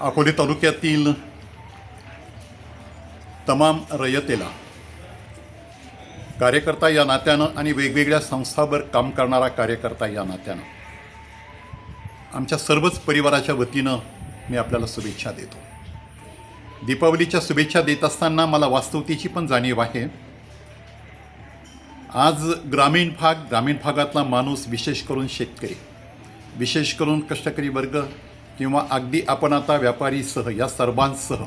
अकोले तालुक्यातील तमाम रयतेला कार्यकर्ता या नात्यानं आणि वेगवेगळ्या संस्थावर काम करणारा कार्यकर्ता या नात्यानं आमच्या सर्वच परिवाराच्या वतीनं मी आपल्याला शुभेच्छा देतो. दीपावलीच्या शुभेच्छा देत असताना मला वास्तवतेची पण जाणीव आहे. आज ग्रामीण भाग ग्रामीण भागातला माणूस विशेष करून शेतकरी विशेष करून कष्टकरी वर्ग किंवा अगदी आपण आता व्यापारीसह या सर्वांसह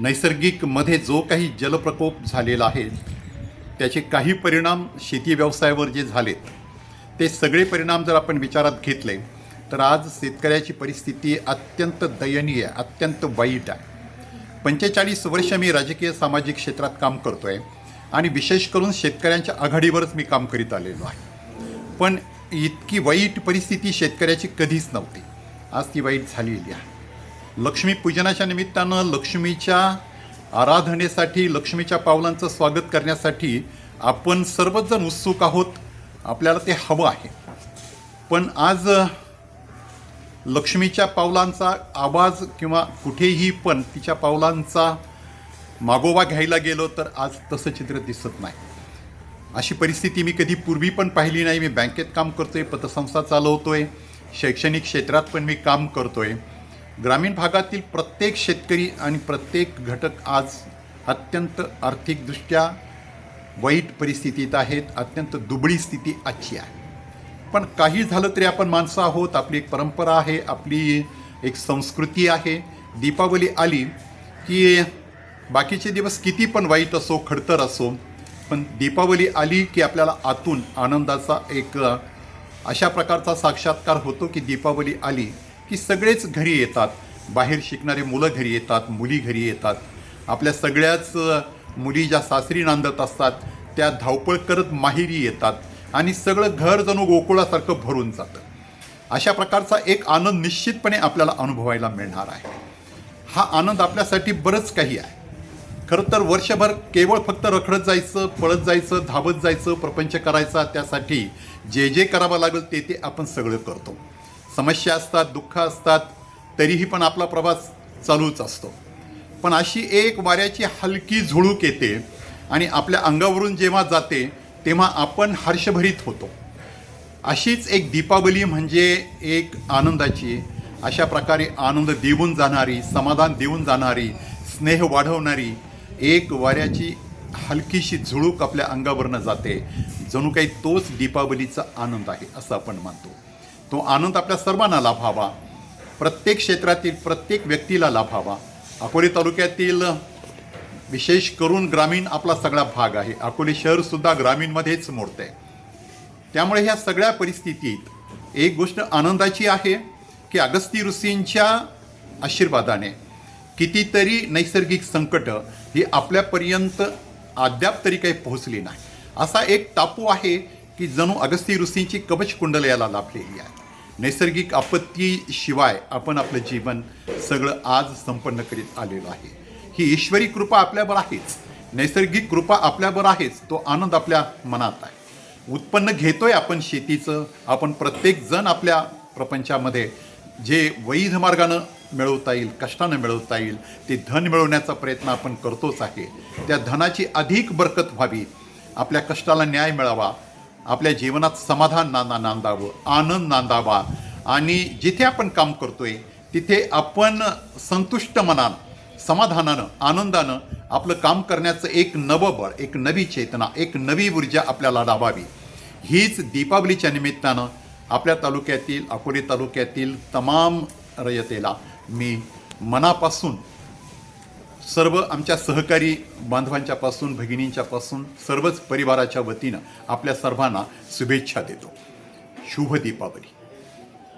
नैसर्गिकमध्ये जो काही जलप्रकोप झालेला आहे त्याचे काही परिणाम शेती व्यवसायावर जे झालेत ते सगळे परिणाम जर आपण विचारात घेतले तर आज शेतकऱ्याची परिस्थिती अत्यंत दयनीय अत्यंत वाईट आहे. पंचेचाळीस वर्ष मी राजकीय सामाजिक क्षेत्रात काम करतो आहे आणि विशेष करून शेतकऱ्यांच्या आघाडीवरच मी काम करीत आलेलो आहे. पण इतकी वाईट परिस्थिती शेतकऱ्याची कधीच नव्हती. आज ती वाईट झालेली आहे. लक्ष्मीपूजनाच्या निमित्तानं लक्ष्मीच्या आराधनेसाठी लक्ष्मीच्या पावलांचं स्वागत करण्यासाठी आपण सर्वच जण उत्सुक आहोत. आपल्याला ते हवं आहे. पण आज लक्ष्मीच्या पावलांचा आवाज किंवा कुठेही पण तिच्या पावलांचा मागोवा घ्यायला गेलो तर आज तसं चित्र दिसत नाही. अशी परिस्थिती मी कधी पूर्वी पण पाहिली नाही. मी बँकेत काम करतोय पतसंस्था चालवतोय. शैक्षणिक क्षेत्रात पण मी काम करतो आहे ग्रामीण भागातील प्रत्येक शेतकरी आणि प्रत्येक घटक आज अत्यंत आर्थिकदृष्ट्या वाईट परिस्थितीत आहेत अत्यंत दुबळी स्थिती आजची आहे. पण काही झालं तरी आपण माणसं आहोत आपली एक परंपरा आहे आपली एक संस्कृती आहे. दीपावली आली की बाकीचे दिवस किती पण वाईट असो खडतर असो पण दीपावली आली की आपल्याला आतून आनंदाचा एक अशा प्रकारचा साक्षात्कार होतो की दीपावली आली की सगळेच घरी येतात. बाहेर शिकणारे मुलं घरी येतात मुली घरी येतात. आपल्या सगळ्याच मुली ज्या सासरी नांदत असतात त्या धावपळ करत माहेरी येतात आणि सगळं घर जणू गोकुळासारखं भरून जातं. अशा प्रकारचा एक आनंद निश्चितपणे आपल्याला अनुभवायला मिळणार आहे. हा आनंद आपल्यासाठी बरंच काही आहे. खरं तर वर्षभर केवळ फक्त रखडत जायचं पळत जायचं धावत जायचं प्रपंच करायचा त्यासाठी जे जे करावं लागेल ते ते आपण सगळं करतो. समस्या असतात दुःख असतात तरीही पण आपला प्रवास चालूच असतो. पण अशी एक वाऱ्याची हलकी झुळूक येते आणि आपल्या अंगावरून जेव्हा जाते तेव्हा आपण हर्षभरीत होतो. अशीच एक दीपावली म्हणजे एक आनंदाची अशा प्रकारे आनंद देऊन जाणारी समाधान देऊन जाणारी स्नेह वाढवणारी एक वाऱ्याची हलकीशी झुळूक आपल्या अंगावरनं जाते. जणू काही तोच दीपावलीचा आनंद आहे असं आपण मानतो. तो आनंद आपल्या सर्वांना लाभावा. प्रत्येक क्षेत्रातील प्रत्येक व्यक्तीला लाभावा. अकोले तालुक्यातील विशेष करून ग्रामीण आपला सगळा भाग आहे. अकोले शहरसुद्धा ग्रामीणमध्येच मोडतं आहे त्यामुळे ह्या सगळ्या परिस्थितीत एक गोष्ट आनंदाची आहे की अगस्ती ऋषींच्या आशीर्वादाने कितीतरी नैसर्गिक संकट ही आपल्यापर्यंत अद्याप तरी काही पोहोचली नाही. असा एक टापू आहे की जणू अगस्ती ऋषींची कवच कुंडल याला लाभलेली आहे. नैसर्गिक आपत्तीशिवाय आपण आपलं जीवन सगळं आज संपन्न करीत आलेलो आहे. ही ईश्वरी कृपा आपल्यावर आहेच. नैसर्गिक कृपा आपल्यावर आहेच. तो आनंद आपल्या मनात आहे. उत्पन्न घेतोय आपण शेतीचं. आपण प्रत्येक जण आपल्या प्रपंचामध्ये जे वैध मार्गानं मिळवता येईल कष्टानं मिळवता येईल ते धन मिळवण्याचा प्रयत्न आपण करतोच आहे. त्या धनाची अधिक बरकत व्हावी. आपल्या कष्टाला न्याय मिळावा. आपल्या जीवनात समाधान नांदा नांदावं आनंद नांदावा. आणि जिथे आपण काम करतोय तिथे आपण संतुष्ट मनानं समाधानानं आनंदानं आपलं काम करण्याचं एक नवं बळ एक नवी चेतना एक नवी ऊर्जा आपल्याला लाभावी. हीच दीपावलीच्या निमित्तानं आपल्या तालुक्यातील अकोले तालुक्यातील तमाम रयतेला मी मनापासून सर्व आमच्या सहकारी बांधवांच्यापासून भगिनींच्यापासून सर्वच परिवाराच्या वतीनं आपल्या सर्वांना शुभेच्छा देतो. शुभ दीपावली.